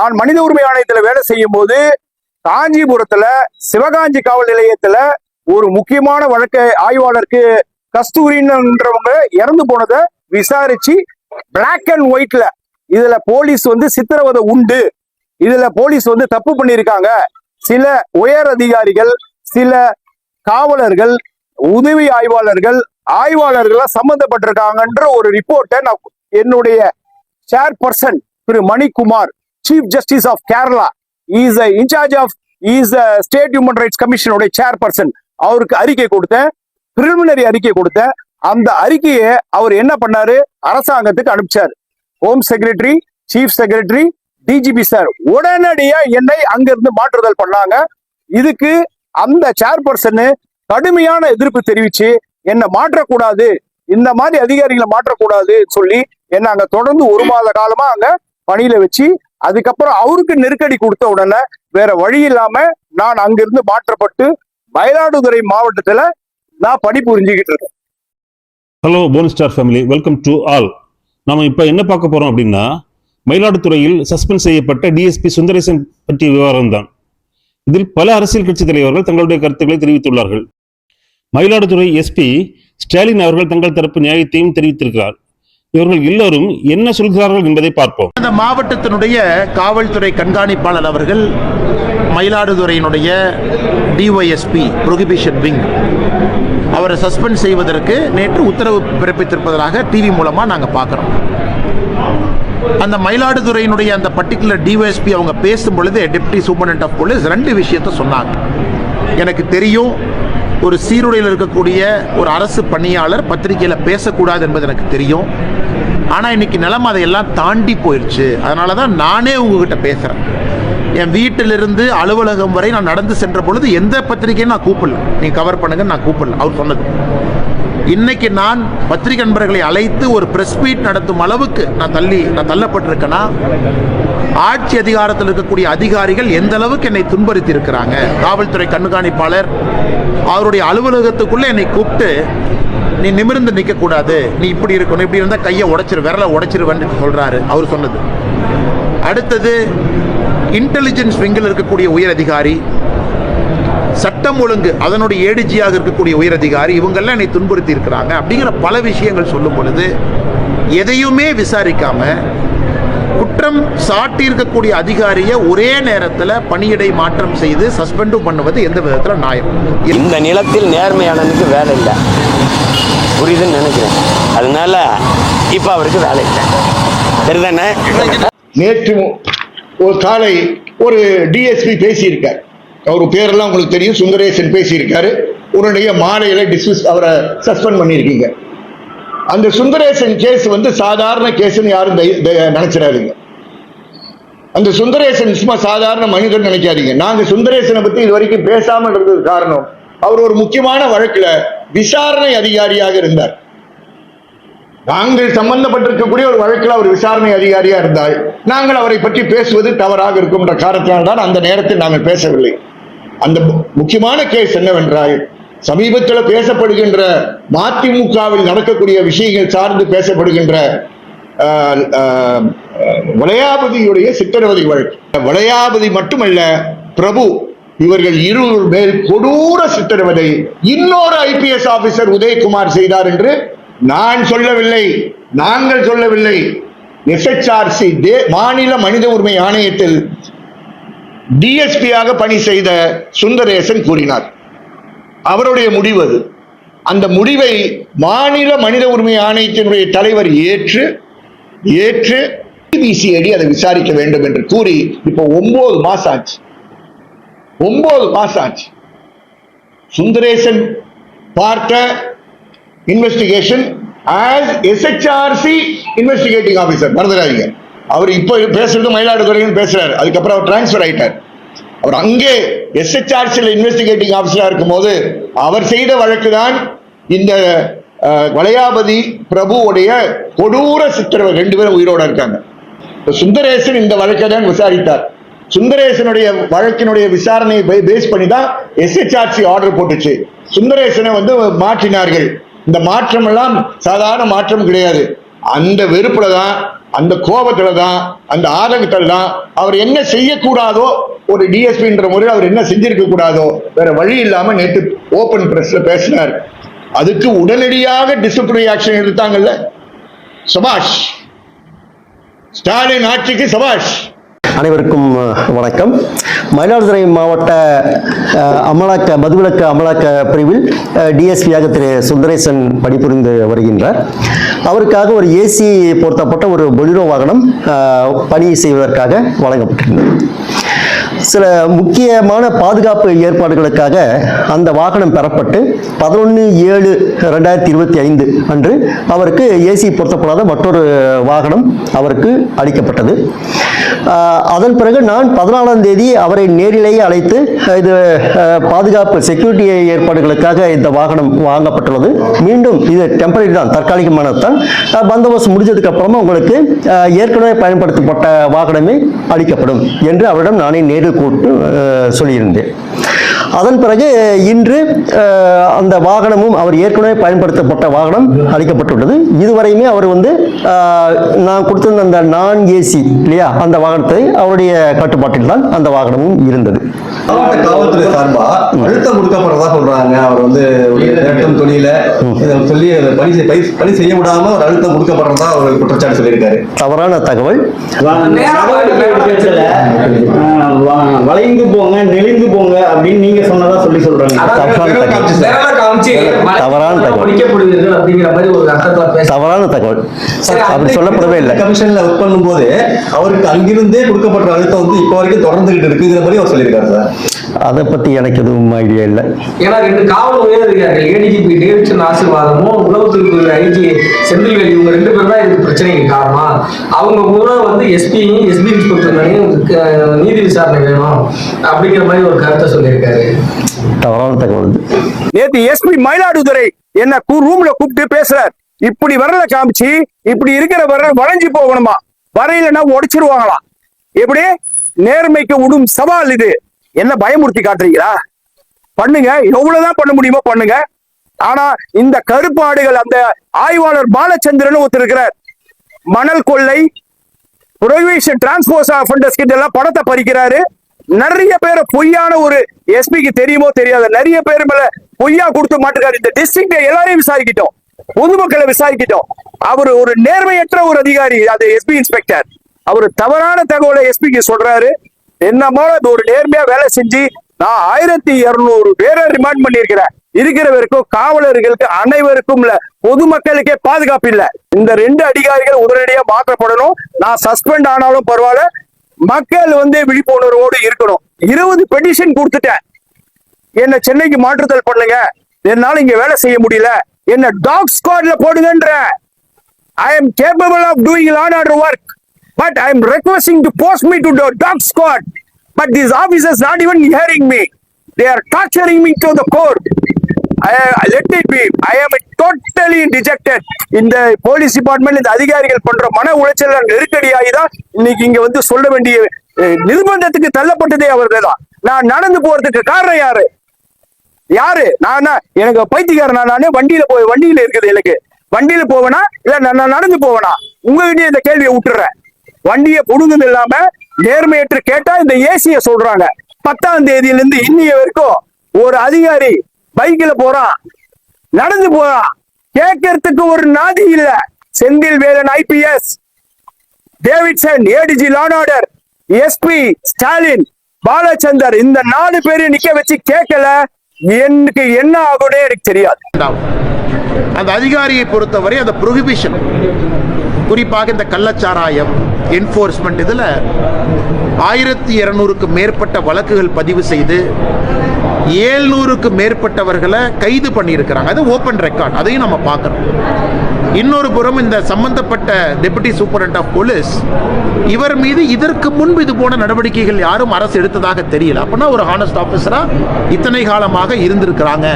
நான் மனித உரிமை ஆணையத்துல வேலை செய்யும் போது காஞ்சிபுரத்துல சிவகாஞ்சி காவல் நிலையத்துல ஒரு முக்கியமான வழக்கு ஆய்வாளருக்கு கஸ்தூரின்றவங்க இறந்து போனதை விசாரிச்சு பிளாக் அண்ட் ஒயிட்ல இதுல போலீஸ் வந்து சித்திரவதை உண்டு. இதுல போலீஸ் வந்து தப்பு பண்ணியிருக்காங்க. சில உயர் அதிகாரிகள் சில காவலர்கள் உதவி ஆய்வாளர்கள் ஆய்வாளர்களா சம்பந்தப்பட்டிருக்காங்கன்ற ஒரு ரிப்போர்ட்டை நான் என்னுடைய chairperson Thiru Manikumar chief justice of Kerala is in charge of is state human rights கமிஷனுடைய chairperson அவருக்கு அறிக்கை கொடுத்தேன். பிரிலிமினரி அறிக்கை கொடுத்தேன். அந்த அறிக்கையை அவர் என்ன பண்ணாரு? அரசாங்கத்துக்கு அனுப்பிச்சார். Home secretary chief secretary DGP sir உடனடியா என்னை அங்கிருந்து மாற்றுதல் பண்ணாங்க. இதுக்கு அந்த சேர்பர்சனு கடுமையான எதிர்ப்பு தெரிவிச்சு என்னை மாற்றக்கூடாது. இந்த மாதிரி அதிகாரிகளை மாற்றக்கூடாது சொல்லி என்ன அங்க தொடர்ந்து ஒரு மாத காலமா அங்க பணியில வச்சு அதுக்கப்புறம் அவருக்கு நெருக்கடி கொடுத்த உடனே வேற வழி இல்லாம நான் அங்கிருந்து மாற்றப்பட்டு மயிலாடுதுறை மாவட்டத்துல நான் பணிபுரிஞ்சுக்கிட்டு இருக்கேன். Hello phone star family welcome to all நாம இப்போ என்ன பார்க்க போறோம் அப்படின்னா மயிலாடுதுறையில் சஸ்பெண்ட் செய்யப்பட்ட டிஎஸ்பி சுந்தரேசன் பற்றிய விவரம் தான் இதில் பல அரசியல் கட்சி தலைவர்கள் தங்களுடைய கருத்துக்களை தெரிவித்துள்ளார்கள். மயிலாடுதுறை எஸ்பி ஸ்டாலின் அவர்கள் தங்கள் தரப்பு நியாயத்தையும் தெரிவித்திருக்கிறார். இவர்கள் எல்லோரும் என்ன சொல்கிறார்கள் என்பதை பார்ப்போம். அந்த மாவட்டத்தினுடைய காவல்துறை கண்காணிப்பாளர் அவர்கள் மயிலாடுதுறையினுடைய டிஒய்எஸ்பி ப்ரொஹிபிஷன் விங் அவரை சஸ்பெண்ட் செய்வதற்கு நேற்று உத்தரவு பிறப்பித்திருப்பதாக டிவி மூலமாக நாங்கள் பார்க்குறோம். அந்த மயிலாடுதுறையினுடைய அந்த பர்டிகுலர் டிஒஎஸ்பி அவங்க பேசும் பொழுது டெப்டி சூப்பரண்ட் ஆஃப் போலீஸ் ரெண்டு விஷயத்த சொன்னாங்க. எனக்கு தெரியும் ஒரு சீருடையில் இருக்கக்கூடிய ஒரு அரசு பணியாளர் பத்திரிகையில் பேசக்கூடாது என்பது எனக்கு தெரியும். ஆனால் இன்னைக்கு நிலம் அதையெல்லாம் தாண்டி போயிடுச்சு அதனால தான் நானே உங்ககிட்ட பேசுகிறேன் என் வீட்டிலிருந்து அலுவலகம் வரை நான் நடந்து சென்ற பொழுது எந்த பத்திரிகையும் நான் கூப்பிடல. நீ கவர் பண்ணுங்க நான் கூப்பிடல. அவர் சொன்னது. இன்னைக்கு நான் பத்திரிகை நண்பர்களை அழைத்து ஒரு பிரஸ் மீட் நடத்தும் அளவுக்கு நான் தள்ளி நான் தள்ளப்பட்டிருக்கேன்னா ஆட்சி அதிகாரத்தில் இருக்கக்கூடிய அதிகாரிகள் எந்த அளவுக்கு என்னை துன்புறுத்தி இருக்கிறாங்க காவல்துறை கண்காணிப்பாளர் அவருடைய அலுவலகத்துக்குள்ளே என்னை கூப்பிட்டு நீ நிமிர்ந்து நிற்கக்கூடாது. நீ இப்படி இருக்கணும். இப்படி இருந்தால் கையை உடைச்சிரு விரலை உடைச்சிருவேன்னு சொல்கிறாரு அவர் சொன்னது. அடுத்தது இன்டெலிஜென்ஸ் விங்கில் இருக்கக்கூடிய உயர் அதிகாரி சட்டம் ஒழுங்கு அதனுடைய ஏடிஜியாக இருக்கக்கூடிய உயர் அதிகாரி இவங்கெல்லாம் என்னை துன்புறுத்தி இருக்கிறாங்க அப்படிங்கிற பல விஷயங்கள் சொல்லும் பொழுது எதையுமே விசாரிக்காமல் குற்றம் சாட்டி இருக்கக்கூடிய அதிகாரியை ஒரே நேரத்தில் பணியிடை மாற்றம் செய்து சஸ்பெண்டும் பண்ணுவது எந்த விதத்தில் நியாயம்? இந்த நிலத்தில் நேர்மையானனுக்கு வேலை இல்லை. புரியுதுன்னு நினைக்கிறேன். அதனால இப்போ அவருக்கு வேலை இல்லை. சரிதானே? நேற்று ஒரு காலை ஒரு டிஎஸ்பி பேசியிருக்கார். அவர் பேரெல்லாம் உங்களுக்கு தெரியும். சுந்தரேசன் பேசியிருக்காரு. உன்னுடைய மாலையில டிஸ்மிஸ் அவரை சஸ்பெண்ட் பண்ணியிருக்கீங்க. அந்த சுந்தரேசன் கேஸ் வந்து சாதாரண கேஸ்னு யாரும் தை- தை- நினைச்சிடாதீங்க. அந்த சுந்தரேசன் சும்மா சாதாரண மனிதன் நினைக்காதீங்க. நாங்க சுந்தரேசனை பத்தி இது வரைக்கும் பேசாம இருந்தது காரணம் அவர் ஒரு முக்கியமான வழக்குல விசாரணை அதிகாரியாக இருந்தார். நாங்கள் சம்பந்தப்பட்டிருக்கக்கூடிய ஒரு வழக்கில் அவர் விசாரணை அதிகாரியா இருந்தால் நாங்கள் அவரை பற்றி பேசுவது தவறாக இருக்கும் என்ற தான் அந்த நேரத்தில் நாங்கள் பேசவில்லை. அந்த முக்கியமான கேஸ் என்னவென்றால் சமீபத்தில் பேசப்படுகின்ற மதிமுகவில் நடக்கக்கூடிய விஷயங்கள் சார்ந்து பேசப்படுகின்ற வளையாபதியுடைய சித்திரவதை வழக்கு. வளையாபதி மட்டுமல்ல பிரபு இவர்கள் இருவர் மேல் கொடூர சித்திரவதை இன்னொரு ஐபிஎஸ் ஆபீசர் உதயகுமார் செய்தார் என்று நான் சொல்லவில்லை நாங்கள் சொல்லவில்லை. எஸ்எச்ஆர்சி மாநில மனித உரிமை ஆணையத்தில் டிஎஸ்பியாக பணி செய்த சுந்தரேசன் கூறினார். அவருடைய முடிவு அது. அந்த முடிவை மாநில மனித உரிமை ஆணையத்தினுடைய தலைவர் ஏற்று ஏற்று சிபிசிஐடி அதை விசாரிக்க வேண்டும் என்று கூறி இப்போ ஒன்பது மாசம் ஆச்சு. ஒன்பது மாசம் ஆச்சு. சுந்தரேசன் பார்த்த investigation as SHRC investigating officer மறந்துடாதீங்க. அவர் இப்போ பேசுறது மயிலாடுதுறைன்னு பேசுறாரு. அதுக்கப்புறம் அவர் டிரான்ஸ்ஃபர் ஆயிட்டார். அவர் அங்கே எஸ்ஹெச்ஆர்சியில் இன்வெஸ்டிகேட்டிங் ஆபீசரா இருக்கும்போது அவர் செய்த வழக்கு தான் இந்த வளையாபதி பிரபுவுடைய கொடூர சித்திரவை ரெண்டு பேரும் உயிரோட இருக்காங்க. சுந்தரேசன் இந்த வழக்கை தான் விசாரித்தார். சுந்தரேசனுடைய வழக்கினுடைய விசாரணையை பேஸ் பண்ணி தான் எஸ்ஹெச்ஆர்சி ஆர்டர் போட்டுச்சு. சுந்தரேசனை வந்து மாற்றினார்கள். இந்த மாற்றம் எல்லாம் சாதாரண மாற்றம் கிடையாது. அந்த வெறுப்புல தான் அந்த கோபத்துல தான் அந்த ஆதங்கத்துல தான் அவர் என்ன செய்யக்கூடாதோ ஒரு டிஎஸ்பின்ற முறையில் அவர் என்ன செஞ்சிருக்க கூடாதோ வேற வழி இல்லாம நேற்று ஓபன் பிரஸ்ல பேசினார். அதுக்கு உடனடியாக டிசிப்ளினரி ஆக்ஷன் எடுத்தாங்கல்ல? சபாஷ். ஸ்டாலின் ஆட்சிக்கு சபாஷ். அனைவருக்கும் வணக்கம். மயிலாடுதுறை மாவட்ட அமலாக்க மதுவிலக்கு அமலாக்க பிரிவில் டிஎஸ்பியாக திரு சுந்தரேசன் பணிபுரிந்து வருகின்றார். அவருக்காக ஒரு ஏசி பொருத்தப்பட்ட ஒரு பொலிரோ வாகனம் பணி செய்வதற்காக வழங்கப்பட்டிருந்தது. சில முக்கியமான பாதுகாப்பு ஏற்பாடுகளுக்காக அந்த வாகனம் பெறப்பட்டு பதினொன்று ஏழு ரெண்டாயிரத்தி இருபத்தி ஐந்து அன்று அவருக்கு ஏசி பொருத்தப்படாத மற்றொரு வாகனம் அவருக்கு அளிக்கப்பட்டது. அதன் பிறகு நான் பதினாலாம் தேதி அவரை நேரிலேயே அழைத்து இது பாதுகாப்பு செக்யூரிட்டி ஏற்பாடுகளுக்காக இந்த வாகனம் வாங்கப்பட்டுள்ளது. மீண்டும் இது டெம்பரரி தான் தற்காலிகமானது தான். பந்தோபஸ்து முடிஞ்சதுக்கு அப்புறமா உங்களுக்கு ஏற்கனவே பயன்படுத்தப்பட்ட வாகனமே அளிக்கப்படும் என்று அவரிடம் நானே நேரில் கூட்டு சொல்லியிருந்தேன். அதன் பிறகு இன்று அந்த வாகனமும் அவர் ஏற்கனவே பயன்படுத்தப்பட்ட வாகனம் அளிக்கப்பட்டுள்ளது இதுவரையுமே அவர் வந்து நான் கொடுத்திருந்த அந்த நான் ஏசி இல்லையா அந்த வாகனத்தை அவருடைய கட்டுப்பாட்டில் தான் அந்த வாகனமும் இருந்தது மாவட்ட காவல்துறை சார்பா அழுத்தம் கொடுக்கப்படுறதா சொல்றாங்க அவர் வந்து ஒரு திரட்டும் தொழில இதை சொல்லி பணி பணி- செய்ய விடாம ஒரு அழுத்தம் கொடுக்கப்படுறதா ஒரு குற்றச்சாட்டு சொல்லியிருக்காரு தவறான தகவல் வளைந்து போங்க நெளிந்து போங்க அப்படின்னு நீங்க சொன்னதா சொல்லி சொல்றாங்க. தவறான தகவல். தவறான தகவல். தவறான அப்படி சொல்லப்படவே இல்லை. கமிஷன்ல ஒர்க் பண்ணும்போது அவருக்கு அங்கிருந்தே கொடுக்கப்பட்ட அழுத்தம் வந்து இப்போ வரைக்கும் தொடர்ந்துகிட்டு இருக்குங்கிற மாதிரி அவர் சொல்லியிருக்காரு சார். அதை பத்தி எனக்கு எதுவும் ஐடியா இல்லை. ஏன்னா ரெண்டு காவல் உயர் அதிகாரிகள் ஏடிஜிபி டேவிட்சன் ஆசீர்வாதமும் உளவுத்துறை ஐஜி செந்தில்வேல் இவங்க ரெண்டு பேரும் தான் இதுக்கு பிரச்சனைக்கு காரணம். அவங்க கூட வந்து எஸ்பியும் எஸ்பி இன்ஸ்பெக்டர் நீதி விசாரணை வேணும் அப்படிங்கிற மாதிரி ஒரு கருத்தை சொல்லியிருக்காரு. தவறான தகவல். நேத்து எஸ்பி மயிலாடுதுறை என்ன ரூம்ல கூப்பிட்டு பேசுறார். இப்படி வரல காமிச்சு இப்படி இருக்கிற விரல் வளைஞ்சு போகணுமா? வரையிலன்னா உடைச்சிருவாங்களாம் எப்படி? நேர்மைக்கு விடும் சவால் இது. என்ன பயமுறுத்தி காட்டுறீங்களா? பண்ணுங்க. எவ்வளவுதான் பண்ண முடியுமோ பண்ணுங்க. ஆனா இந்த கருப்பாடுகள் அந்த ஆய்வாளர் பாலச்சந்திரன் ஒருத்தர் இருக்கிறார் மணல் கொள்ளை புரொவிஷன் டிரான்ஸ்போஸ் ஃபண்டஸ் கிட்ட எல்லாம் பணத்தை பறிக்கிறாரு. நிறைய பேர் பொய்யான ஒரு எஸ்பிக்கு தெரியுமோ தெரியாது நிறைய பேர் மேல பொய்யா கொடுத்து மாட்டுக்காரு இந்த டிஸ்ட்ரிக்ட் எல்லாரையும் விசாரிக்கிட்டோம். பொதுமக்களை விசாரிக்கிட்டோம். அவர் ஒரு நேர்மையற்ற ஒரு அதிகாரி அது எஸ்பி இன்ஸ்பெக்டர் அவர் தவறான தகவலை எஸ்பிக்கு சொல்றாரு. என்னமோ அது ஒரு நேர்மையா வேலை செஞ்சு நான் ஆயிரத்தி இருநூறு பேரை ரிமாண்ட் பண்ணியிருக்கிறேன். இருக்கிறவருக்கும் காவலர்களுக்கு அனைவருக்கும் இல்ல பொதுமக்களுக்கே பாதுகாப்பு இல்ல. இந்த ரெண்டு அதிகாரிகள் உடனடியா மாற்றப்படணும். நான் சஸ்பெண்ட் ஆனாலும் பரவாயில்ல. மக்கள் வந்து விழிப்புணர்வோடு இருக்கணும். இருபது பெட்டிஷன் கொடுத்துட்டேன். என்ன சென்னைக்கு மாற்றுதல் பண்ணுங்க. என்னால இங்க வேலை செய்ய முடியல. என்ன டாக் ஸ்குவாட்ல போடுங்கன்ற. I am capable of doing law and order work but I am requesting to post me to dog squad but this But not even hearing me they are torturing me to the court let it be I am totally I இந்த police department இந்த அதிகாரிகள் பண்ற மன உளைச்சல் நெருக்கடியாகி தான் இன்னைக்கு இங்க வந்து சொல்ல வேண்டிய நிர்பந்தத்துக்கு தள்ளப்பட்டதே அவர்கள் தான் நான் நடந்து போறதுக்கு காரணம் யாரு? யாரு? நான்? எனக்கு பைத்தியக்காரனா நானே? வண்டியில போய் வண்டியில இருக்குது எனக்கு. வண்டியில போவேனா? இல்ல நான் நான் நடந்து போவேனா? உங்ககிட்டயே இந்த கேள்வியை விட்டுறேன். வண்டியை புடுங்குது இல்லாம நேர்மையற்று கேட்டா இந்த ஏசிய சொல்றாங்க. பத்தாம் தேதியில இருந்து இன்னைய வரைக்கும் ஒரு அதிகாரி பைக்ல போறான் நடந்து போறான் கேட்கறதுக்கு ஒரு நாதி இல்ல. Senthil Velan IPS Davidson ADG law and order SP Stalin Balachander இந்த நாலு பேரையும் நிக்க வச்சு கேட்கல எனக்கு என்ன ஆகும்னே எனக்கு தெரியாது. அந்த அதிகாரியை பொறுத்தவரை அந்த ப்ரொஹிபிஷன் குறிப்பாக இந்த கள்ளச்சாராயம் என்ஃபோர்ஸ்மெண்ட் இதில் ஆயிரத்தி இரநூறுக்கு மேற்பட்ட வழக்குகள் பதிவு செய்து ஏழ்நூறுக்கு மேற்பட்டவர்களை கைது பண்ணியிருக்கிறாங்க. அது ஓப்பன் ரெக்கார்ட் அதையும் நம்ம பார்க்குறோம் இன்னொரு புறம் இந்த சம்பந்தப்பட்ட டெபுட்டி சூப்பரண்ட் ஆஃப் போலீஸ் இவர் மீது இதற்கு முன்பு இது போன நடவடிக்கைகள் யாரும் அரசு எடுத்ததாக தெரியல. அப்படின்னா ஒரு ஹானஸ்ட் ஆஃபீஸராக இத்தனை காலமாக இருந்திருக்கிறாங்க.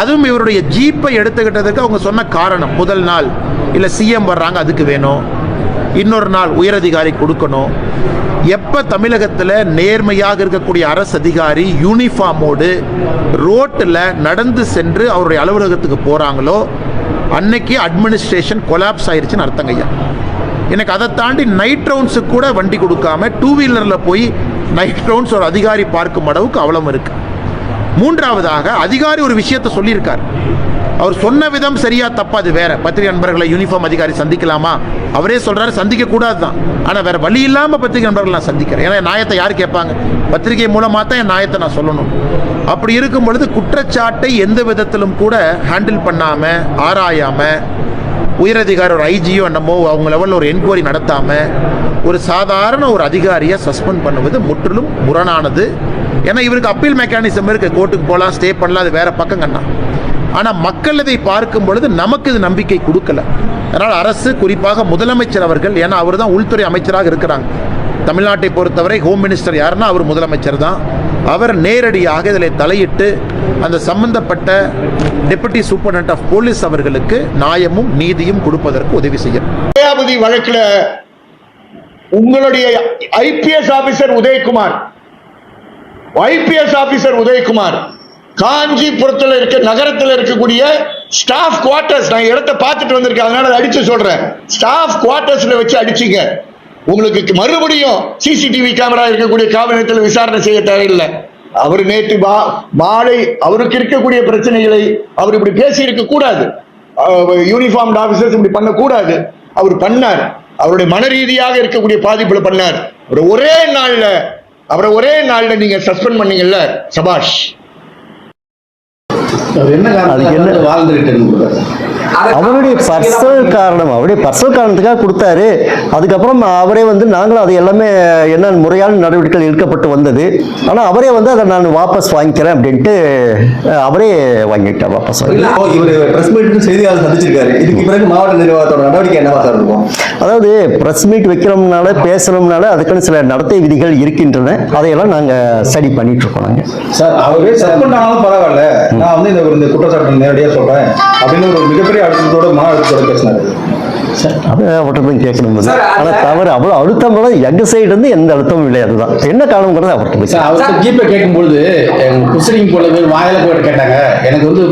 அதுவும் இவருடைய ஜீப்பை எடுத்துக்கிட்டதுக்கு அவங்க சொன்ன காரணம் முதல் நாள். இல்லை சிஎம் வர்றாங்க அதுக்கு வேணும். இன்னொரு நாள் உயரதிகாரி கொடுக்கணும். எப்போ தமிழகத்தில் நேர்மையாக இருக்கக்கூடிய அரசு அதிகாரி யூனிஃபார்மோடு ரோட்டில் நடந்து சென்று அவருடைய அலுவலகத்துக்கு போகிறாங்களோ அன்னைக்கு அட்மினிஸ்ட்ரேஷன் கொலாப்ஸ் ஆயிடுச்சுன்னு அர்த்தங்க ஐயா. எனக்கு அதை தாண்டி நைட் ரவுண்ட்ஸுக்கு கூட வண்டி கொடுக்காம டூ வீலரில் போய் நைட் ரவுண்ட்ஸ் ஒரு அதிகாரி பார்க்கும் அளவுக்கு அவலம் இருக்குது மூன்றாவதாக அதிகாரி ஒரு விஷயத்தை சொல்லியிருக்கார். அவர் சொன்ன விதம் சரியா தப்பா அது வேற. பத்திரிகை நண்பர்களை யூனிஃபார்ம் அதிகாரி சந்திக்கலாமா? அவரே சொல்றாரு சந்திக்க கூடாது தான் ஆனா வேற வழி இல்லாம பத்திரிகை நண்பர்கள் நான் சந்திக்கிறேன். ஏன்னா என் நியாயத்தை யார் கேட்பாங்க? பத்திரிகை மூலமா தான் என் நியாயத்தை நான் சொல்லணும். அப்படி இருக்கும் பொழுது குற்றச்சாட்டை எந்த விதத்திலும் கூட ஹேண்டில் பண்ணாம ஆராயாம உயரதிகாரி ஒரு ஐஜியோ என்னமோ அவங்க லெவலில் ஒரு என்கொயரி நடத்தாமல் ஒரு சாதாரண ஒரு அதிகாரியை சஸ்பெண்ட் பண்ணுவது முற்றிலும் முரணானது. ஏன்னா இவருக்கு அப்பீல் மெக்கானிசம் இருக்குது கோர்ட்டுக்கு போகலாம் ஸ்டே பண்ணலாம் அது வேறு பக்கம் கண்ணா ஆனால் மக்கள் இதை பார்க்கும் பொழுது நமக்கு இது நம்பிக்கை கொடுக்கல. அதனால் அரசு குறிப்பாக முதலமைச்சர் அவர்கள் ஏன்னா அவர் தான் உள்துறை அமைச்சராக இருக்கிறாங்க. தமிழ்நாட்டை பொறுத்தவரை ஹோம் மினிஸ்டர் யாருன்னா அவர் முதலமைச்சர் தான். அவர் நேரடியாக இதில் தலையிட்டு அந்த சம்பந்தப்பட்ட டெபுட்டி சூப்பர்டென்ட் ஆஃப் போலீஸ் அவர்களுக்கு நியாயமும் நீதியும் கொடுப்பதற்கு உதவி செய்யும் வழக்கில் உங்களுடைய IPS officer Udayakumar IPS officer Udayakumar காஞ்சிபுரத்தில் இருக்க நகரத்தில் இருக்கக்கூடிய ஸ்டாஃப் குவார்ட்டர்ஸ் நான் இடத்த பார்த்துட்டு வந்திருக்கேன். அதனால அடிச்சு சொல்றேன். ஸ்டாஃப் குவார்ட்டர்ஸ்ல வச்சு அடிச்சீங்க. உங்களுக்கு மறுபடியும் சிசிடிவி கேமரா இருக்கக்கூடிய காவல் நிலையத்தில் விசாரணை செய்ய தேவையில்லை. அவர் நேற்று மா- மாலை அவருக்கு இருக்கக்கூடிய பிரச்சனைகளை அவர் இப்படி பேசி இருக்க கூடாது யூனிஃபார்ம் ஆபீசர்ஸ் இப்படி பண்ணக்கூடாது. அவர் பண்ணார். அவருடைய மன ரீதியாக இருக்கக்கூடிய பாதிப்புல பண்ணார். ஒரு ஒரே நாள்ல அவரை ஒரே நாள்ல நீங்க சஸ்பெண்ட் பண்ணீங்கல்ல சபாஷ். அதுக்கு என்ன? அவருடைய பர்சனல் காரணம் அவருடைய பர்சனல் காரணத்துக்காக கொடுத்தாரு. அதுக்கப்புறம் அவரே வந்து நாங்களும் அது எல்லாமே என்ன முறையான நடவடிக்கைகள் எடுக்கப்பட்டு வந்தது. ஆனால் அவரே வந்து அதை நான் வாபஸ் வாங்கிக்கிறேன் அப்படின்ட்டு அவரே வாங்கிட்டார் வாபஸ் வாங்கி. இப்போ இவர் பிரஸ் மீட் செய்தியாளர் சந்திச்சிருக்காரு. இதுக்கு பிறகு மாவட்ட நிர்வாகத்தோட நடவடிக்கை என்னவா சார் இருக்கும்? அதாவது பிரஸ் மீட் வைக்கிறோம்னால பேசணும்னால அதுக்குன்னு சில நடத்தை விதிகள் இருக்கின்றன. அதையெல்லாம் நாங்கள் ஸ்டடி பண்ணிட்டு இருக்கோம் நாங்கள் சார் அவரே சஸ்பெண்ட் ஆனாலும் பரவாயில்ல. நான் வந்து இந்த இந்த குற்றச்சாட்டு நேரடியாக சொல்றேன். அப்படின்னு ஒரு மிகப்பெரிய அழுத்தத்தோட மன அழுத்தத்தோட பேசினாரு. அவர்கிட்ட கேட்கணும்? ஆனால் தவறு அவ்வளோ அழுத்தம் கூட எங்க சைடு இருந்து எந்த அழுத்தமும் இல்லை அதுதான். என்ன காரணங்கிறது அவர்கிட்ட போய் அவர்கிட்ட ஜிபே கேட்கும்பொழுது ப்ரொசீடிங் போல பேர் வாயில போட்டு கேட்டாங்க. எனக்கு வந்து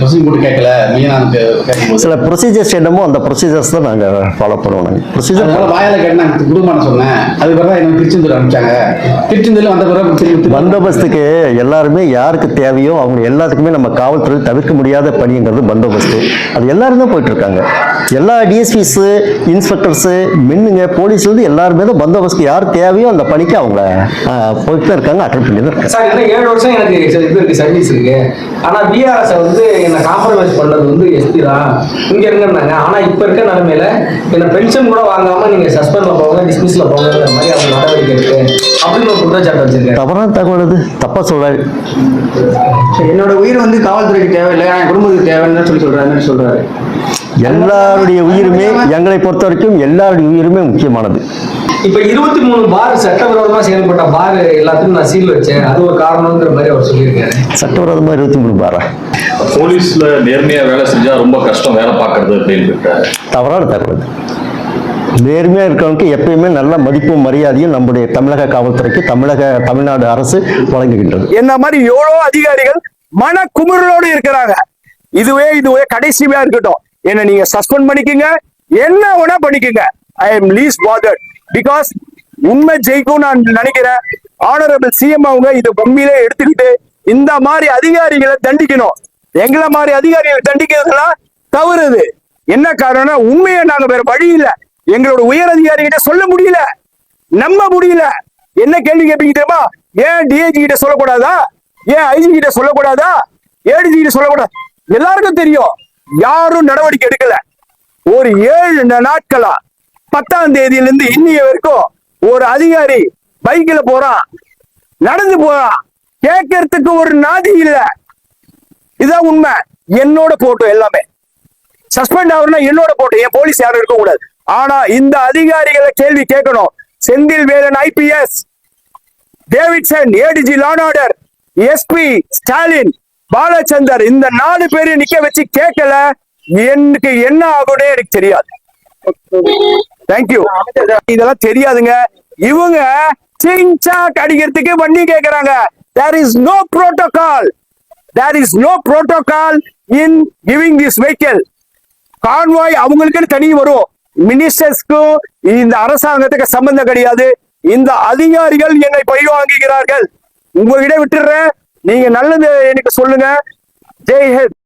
ப்ரொசீடிங் போட்டு கேட்கல. மீனானுக்கு கேட்கும்போது. சில ப்ரொசீஜர்ஸ் என்னமோ அந்த ப்ரொசீஜர்ஸ் தான் நாங்கள் ஃபாலோ பண்ணுவோம் நாங்கள் ப்ரொசீஜர் வாயில கேட்டு நான் குடும்பம் சொன்னேன். அது பிறகு எனக்கு திருச்செந்தூர் அனுப்பிச்சாங்க. திருச்செந்தூர்ல வந்த பிறகு பந்தோபஸ்துக்கு எல்லாருமே யாருக்கு தேவையோ அவங்க எல்லாத்துக்குமே நம்ம காவல்துறை தவிர்க்க முடியாத பணிங்கிறது பந்தோபஸ்து. அது எல்லாரும் தான் போயிட்டு இருக்காங்க. எல்லா டிஎஸ்பிஸ் இன்ஸ்பெக்டர்ஸ் மின்னுங்க போலீஸ்லேருந்து எல்லாருமே தான் பந்தோபஸ்துக்கு யார் தேவையோ அந்த பணிக்கு அவங்க போயிட்டு தான் இருக்காங்க அட்டன் பண்ணி தான் இருக்காங்க. சார் இன்னும் ஏழு வருஷம் எனக்கு இது இருக்கு சர்வீஸ் இருக்கு. ஆனா பிஆர்எஸ் வந்து என்ன காம்ப்ரமைஸ் பண்ணது வந்து எஸ்பி தான். இங்க இருங்கன்னாங்க ஆனா இப்ப இருக்க நிலைமையில என்ன பென்ஷன் கூட வாங்காம நீங்க சஸ்பெண்ட்ல போங்க டிஸ்மிஸ்ல போங்கிற மாதிரி அவங்க நடவடிக்கை இருக்கு அப்படின்னு ஒரு குற்றச்சாட்டு வச்சிருக்காரு. தவறான தகவல் அது. தப்பா சொல்றாரு. என்னோட உயிர் வந்து காவல்துறைக்கு தேவையில்லை என் குடும்பத்துக்கு தேவைன்னு சொல்லி சொல்றாரு சொல்றாரு. எல்லாருடைய உயிருமே எங்களை பொறுத்த வரைக்கும் எல்லாருடைய உயிருமே முக்கியமானது. இப்ப இருபத்தி மூணு பார் சட்டவிரோதமா செயல்பட்ட பார் எல்லாத்துக்கும் நான் சீல் வச்சேன். அது ஒரு காரணம்ங்கிற மாதிரி அவர் சொல்லியிருக்காரு. சட்டவிரோதமா இருபத்தி மூணு பாரா? போலீஸ்ல நேர்மையா வேலை செஞ்சா ரொம்ப கஷ்டம் வேலை பார்க்கறது அப்படின்னு இருக்காரு தவறான தகவல். அது. நேர்மையா இருக்கவனுக்கு எப்பயுமே நல்ல மதிப்பும் மரியாதையும் நம்முடைய தமிழக காவல்துறைக்கு தமிழக தமிழ்நாடு அரசு வழங்குகின்றது. என்ன மாதிரி எவ்வளோ அதிகாரிகள் மன குமுறலோடு இருக்கிறாங்க. இதுவே இதுவே கடைசியா இருக்கட்டும். என்ன நீங்க சஸ்பெண்ட் பண்ணிக்கோங்க. என்ன வேணா பண்ணிக்கங்க. I am least bothered because உண்மை ஜெயிக்கும் நான் நினைக்கிறேன். ஆனரபிள் சிஎம் அவங்க இதை உண்மையிலே எடுத்துக்கிட்டு இந்த மாதிரி அதிகாரிகளை தண்டிக்கணும். எங்களை மாதிரி அதிகாரிகளை தண்டிக்கிறதுலாம் தவறுது என்ன காரணம்னா உண்மையை நாங்க வேற வழி இல்ல. எங்களோட உயர் அதிகாரிகிட்ட சொல்ல முடியல. நம்ப முடியல. என்ன கேள்வி கேட்பீங்க தெரியுமா? ஏன் டிஐஜி கிட்ட சொல்லக்கூடாதா? ஏன் ஐஜி கிட்ட சொல்லக்கூடாதா? ஏடிஜி கிட்ட சொல்லக்கூடாது? எல்லாருக்கும் தெரியும். யாரும் நடவடிக்கை எடுக்கல. ஒரு ஏழு நாட்களா பத்தாம் தேதியில இருந்து இன்னைய வரைக்கும் ஒரு அதிகாரி பைக்ல போறான். நடந்து போறான். கேட்கறதுக்கு ஒரு நாதி இல்ல. இதான் உண்மை. என்னோட போட்டோ எல்லாமே. சஸ்பெண்ட் ஆகணும்னா என்னோட போட்டோ என் போலீஸ் யாரும் இருக்க கூடாது. ஆனா இந்த அதிகாரிகளை கேள்வி கேட்கணும். Senthil Velan IPS Davidson ADG law and order SP Stalin Balachander இந்த நாலு பேரையும் நிக்க வச்சு கேட்கல. எனக்கு என்ன ஆகும்னே எனக்கு தெரியாது. தேங்க்யூ இதெல்லாம் தெரியாதுங்க. இவங்க சிங்சாக் அடிக்கிறதுக்கு வண்டி கேக்குறாங்க. There is no protocol there is no protocol in giving this vehicle convoy அவங்களுக்குன்னு தனி வரும். மினிஸ்டர்ஸ்க்கும் இந்த அரசாங்கத்துக்கு சம்பந்தம் கிடையாது. இந்த அதிகாரிகள் என்னை பழிவாங்குகிறார்கள் உங்ககிட்ட விட்டுடுறேன் நீங்க நல்லது எனக்கு சொல்லுங்க. ஜெய் ஹிந்த்.